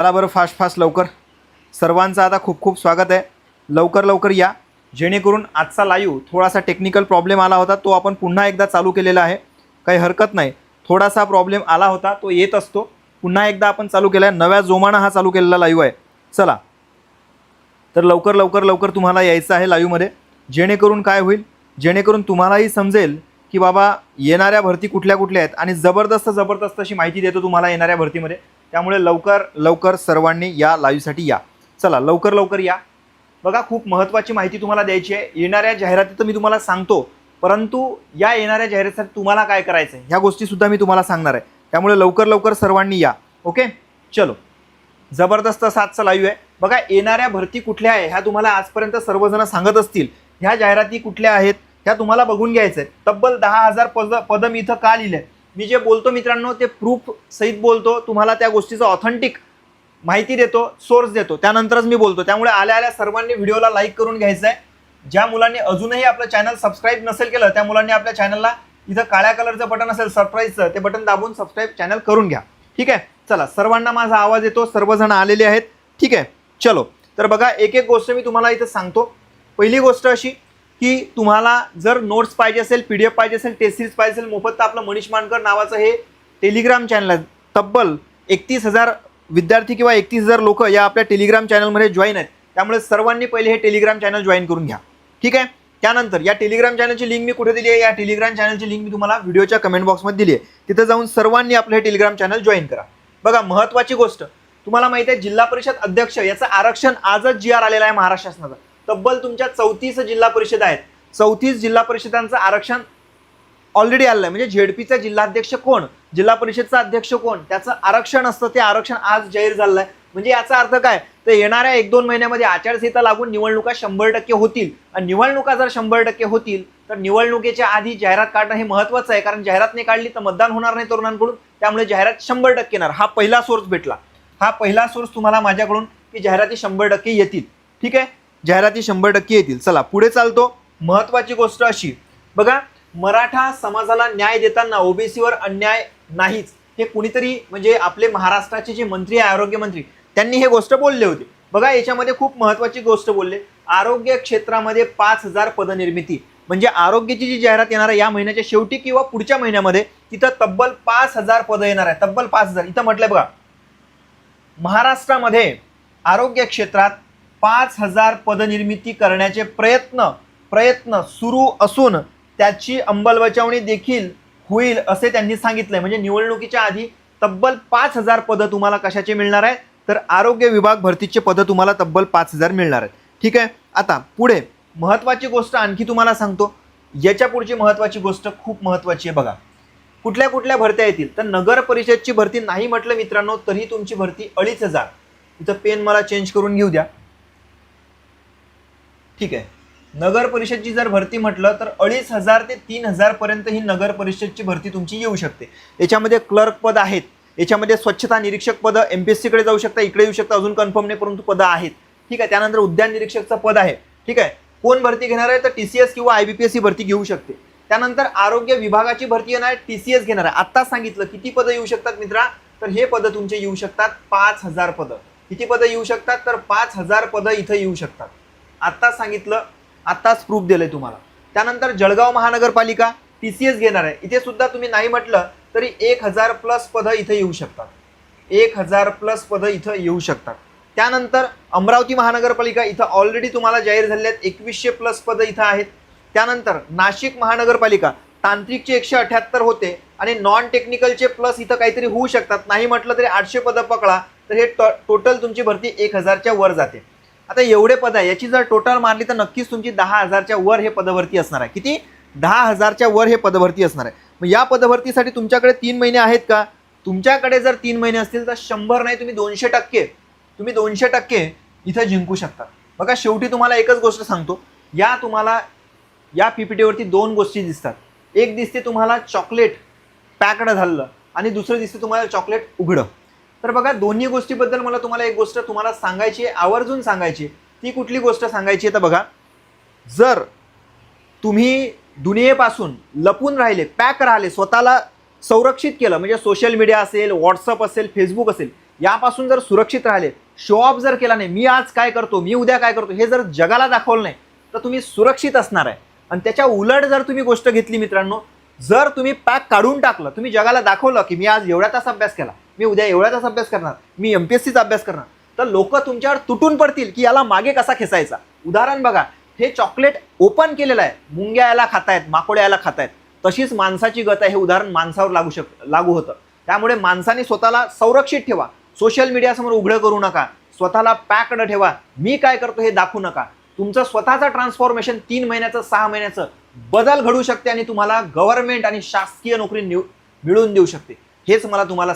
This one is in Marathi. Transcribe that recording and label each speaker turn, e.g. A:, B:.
A: चला बरं फास्ट फास्ट लवकर. सर्वांचं आता खूप खूप स्वागत आहे. लवकर लवकर या. जेणेकरून आजचा लाईव्ह थोडासा टेक्निकल प्रॉब्लेम आला होता तो आपण पुन्हा एकदा चालू केलेला आहे. काही हरकत नाही. थोडासा प्रॉब्लेम आला होता तो येत असतो. पुन्हा एकदा आपण चालू केला आहे. नव्या जोमानं हा चालू केलेला लाईव्ह आहे. चला. तर लवकर लवकर लवकर तुम्हाला यायचं आहे लाईव्हमध्ये जेणेकरून काय होईल? जेणेकरून तुम्हालाही समजेल की बाबा येणाऱ्या भरती कुठल्या कुठल्या आहेत. आणि जबरदस्त जबरदस्त अशी माहिती देतो तुम्हाला येणाऱ्या भरतीमध्ये. त्यामुळे लवकर लवकर सर्वांनी या लाईव्हसाठी या. चला लवकर लवकर या. बघा खूप महत्त्वाची माहिती तुम्हाला द्यायची आहे. येणाऱ्या जाहिराती तर मी तुम्हाला सांगतो परंतु या येणाऱ्या जाहिरातीसाठी तुम्हाला काय करायचं आहे ह्या गोष्टीसुद्धा मी तुम्हाला सांगणार आहे. त्यामुळे लवकर लवकर सर्वांनी या. ओके? चलो. जबरदस्त सातचा लाईव्ह आहे. बघा येणाऱ्या भरती कुठल्या आहे ह्या तुम्हाला आजपर्यंत सर्वजण सांगत असतील. ह्या जाहिराती कुठल्या आहेत ह्या तुम्हाला बघून घ्यायचं आहे तब्बल दहा हजार पद पद मी इथं का लिहिलं? आहे मी जे बोलतो मित्रांनो ते प्रूफ सहित बोलतो. तुम्हाला त्या गोष्टीचं ऑथेंटिक माहिती देतो सोर्स देतो. त्यानंतरच मी बोलतो. त्यामुळे आल्या आल्या सर्वांनी व्हिडिओला लाईक करून घ्यायचं आहे ज्या मुलांनी अजूनही आपलं चॅनल सबस्क्राईब नसेल केलं त्या मुलांनी आपल्या चॅनलला इथं काळ्या कलरचं बटन असेल सरप्राईजचं ते बटन दाबून सबस्क्राईब चॅनल करून घ्या. ठीक आहे? चला सर्वांना माझा आवाज येतो. सर्वजण आलेले आहेत. ठीक आहे? चलो. तर बघा एक एक गोष्ट मी तुम्हाला इथं सांगतो. पहिली गोष्ट अशी की तुम्हाला जर नोट्स पाहिजे असेल पी डी एफ पाहिजे असेल टेस्ट सिरीज पाहिजे असेल मोफत तर आपलं मनीष मानकर नावाचं हे टेलिग्राम चॅनल आहे. तब्बल एकतीस हजार विद्यार्थी किंवा एकतीस हजार लोक या आपल्या टेलिग्राम चॅनलमध्ये जॉईन आहेत. त्यामुळे सर्वांनी पहिले हे टेलिग्राम चॅनल जॉईन करून घ्या. ठीक आहे? त्यानंतर या टेलिग्राम चॅनलची लिंक मी कुठे दिली आहे? या टेलिग्राम चॅनलची लिंक मी तुम्हाला व्हिडिओच्या कमेंट बॉक्समध्ये दिली आहे. तिथं जाऊन सर्वांनी आपलं हे टेलिग्राम चॅनल जॉईन करा. बघा महत्त्वाची गोष्ट. तुम्हाला माहिती आहे जिल्हा परिषद अध्यक्ष याचं आरक्षण आजच जी आर आलेला आहे महाराष्ट्र शासनाचा. तब्बल तुमच्या चौतीस जिल्हा परिषद आहेत. चौतीस जिल्हा परिषदांचं आरक्षण ऑलरेडी आलं आहे म्हणजे झेडपीचा जिल्हाध्यक्ष कोण? जिल्हा परिषदचा अध्यक्ष कोण? त्याचं आरक्षण असतं. ते आरक्षण आज जाहीर झालं आहे म्हणजे याचा अर्थ काय? तर येणाऱ्या एक दोन महिन्यामध्ये आचारसंहिता लागून निवडणुका शंभर टक्के होतील. आणि निवडणुका जर शंभर टक्के होतील तर निवडणुकीच्या आधी जाहिरात काढणं हे महत्त्वाचं आहे. कारण जाहिरात नाही काढली तर मतदान होणार नाही तरुणांकडून. त्यामुळे जाहिरात शंभर टक्के येणार. हा पहिला सोर्स भेटला. हा पहिला सोर्स तुम्हाला माझ्याकडून की जाहिराती शंभर टक्के येतील. ठीक आहे? जाहिराती शंभर टक्के येतील. चला पुढे चालतो. महत्त्वाची गोष्ट अशी. बघा मराठा समाजाला न्याय देताना ओबीसीवर अन्याय नाहीच. हे कुणीतरी म्हणजे आपले महाराष्ट्राचे जे मंत्री आहे आरोग्य मंत्री त्यांनी हे गोष्ट बोलले होते. बघा याच्यामध्ये खूप महत्त्वाची गोष्ट बोलले. आरोग्य क्षेत्रामध्ये पाच हजार पदनिर्मिती. म्हणजे आरोग्याची जी जाहिरात येणार आहे या महिन्याच्या शेवटी किंवा पुढच्या महिन्यामध्ये तिथं तब्बल पाच हजार पदं येणार आहे तब्बल पाच हजार. इथं म्हटलंय बघा. महाराष्ट्रामध्ये आरोग्य क्षेत्रात पाच हजार पदनिर्मिती करण्याचे प्रयत्न प्रयत्न सुरू असून त्याची अंमलबजावणी देखील होईल असे त्यांनी सांगितलंय. म्हणजे निवडणुकीच्या आधी तब्बल पाच हजार पदं तुम्हाला कशाचे मिळणार आहे तर आरोग्य विभाग भरतीचे पदं तुम्हाला तब्बल पाच हजार मिळणार आहेत. ठीक आहे? आता पुढे महत्त्वाची गोष्ट आणखी तुम्हाला सांगतो. याच्या पुढची महत्त्वाची गोष्ट खूप महत्त्वाची आहे बघा. कुठल्या कुठल्या भरत्या येतील? तर नगर परिषदची भरती नाही म्हटलं मित्रांनो तरी तुमची भरती अडीच हजार. इथं पेन मला चेंज करून घेऊ द्या. ठीक आहे. नगर परिषदची जर भरती म्हटलं तर अडीच हजार ते तीन हजारपर्यंत ही नगर परिषदची भरती तुमची येऊ शकते. याच्यामध्ये क्लर्क पद आहेत. याच्यामध्ये स्वच्छता निरीक्षक पद एम पी एस सीकडे जाऊ शकता इकडे येऊ शकता अजून कन्फर्म नाही परंतु पदं आहेत. ठीक आहे त्यानंतर उद्यान निरीक्षकचं पद आहे. ठीक आहे कोण भरती घेणार आहे तर टी सी एस किंवा I B P S C भरती घेऊ शकते. त्यानंतर आरोग्य विभागाची भरती येणार आहे टी सी एस घेणार आहे. आत्ताच सांगितलं किती पदं येऊ शकतात मित्रा? तर हे पदं तुमचे येऊ शकतात पाच हजार पदं. किती पदं येऊ शकतात? तर पाच हजार पदं इथं येऊ शकतात. आत्ताच सांगितलं आत्ताच प्रूफ दिलंय तुम्हाला. त्यानंतर जळगाव महानगरपालिका टी सी एस घेणार आहे. इथे सुद्धा तुम्ही नाही म्हटलं तरी एक हजार प्लस पदं इथं येऊ शकतात. एक हजार प्लस पदं इथं येऊ शकतात. त्यानंतर अमरावती महानगरपालिका इथं ऑलरेडी तुम्हाला जाहीर झाले आहेत. एकवीसशे प्लस पदं इथं आहेत. त्यानंतर नाशिक महानगरपालिका तांत्रिकचे एकशे अठ्याहत्तर होते आणि नॉन टेक्निकलचे प्लस इथं काहीतरी होऊ शकतात. नाही म्हटलं तरी आठशे पदं पकडा तर हे टोटल तुमची भरती एक हजारच्या वर जाते. आता एवढे पद आहे. याची जर टोटल मारली तर नक्कीच तुमची दहा हजारच्या वर हे पदभरती असणार आहे. किती? दहा हजारच्या वर हे पदभरती असणार आहे. मग या पदभरतीसाठी तुमच्याकडे तीन महिने आहेत का? तुमच्याकडे जर तीन महिने असतील तर शंभर नाही तुम्ही दोनशे टक्के तुम्ही दोनशे टक्के इथं जिंकू शकता. बघा शेवटी तुम्हाला एकच गोष्ट सांगतो. या तुम्हाला या पीपीटीवरती दोन गोष्टी दिसतात. एक दिसते तुम्हाला चॉकलेट पॅकड झालेलं आणि दुसरं दिसते तुम्हाला चॉकलेट उघडं. तर बघा दोन्ही गोष्टीबद्दल मला तुम्हाला एक गोष्ट तुम्हाला सांगायची आहे आवर्जून सांगायची आहे. ती कुठली गोष्ट सांगायची आहे तर बघा जर तुम्ही दुनियेपासून लपून राहिले पॅक राहिले स्वतःला संरक्षित केलं म्हणजे सोशल मीडिया असेल व्हॉट्सअप असेल फेसबुक असेल यापासून जर सुरक्षित राहिले शो ऑफ जर केला नाही मी आज काय करतो मी उद्या काय करतो हे जर जगाला दाखवलं नाही तर तुम्ही सुरक्षित असणार आहे आणि त्याच्या उलट जर तुम्ही गोष्ट घेतली मित्रांनो जर तुम्ही पॅक काढून टाकलं तुम्ही जगाला दाखवलं की मी आज एवढ्या तास अभ्यास केला मी उद्या एवढ्या तास अभ्यास करणार मी एम पी एस सीचा अभ्यास करणार तर लोक तुमच्यावर तुटून पडतील की याला मागे कसा खेचायचा? उदाहरण बघा हे चॉकलेट ओपन केलेलं आहे मुंग्या याला खातायत माकोड्या याला खातायत तशीच माणसाची गत आहे हे उदाहरण माणसावर लागू शक लागू होतं. त्यामुळे माणसाने स्वतःला संरक्षित ठेवा सोशल मीडियासमोर उघडं करू नका स्वतःला पॅकड ठेवा मी काय करतो हे दाखवू नका. तुमचं स्वतःचं ट्रान्सफॉर्मेशन तीन महिन्याचं सहा महिन्याचं बदल घडू शकते आणि तुम्हाला गव्हर्नमेंट आणि शासकीय नोकरी निव- मिळवून देऊ शकते. हेच मला तुम्हाला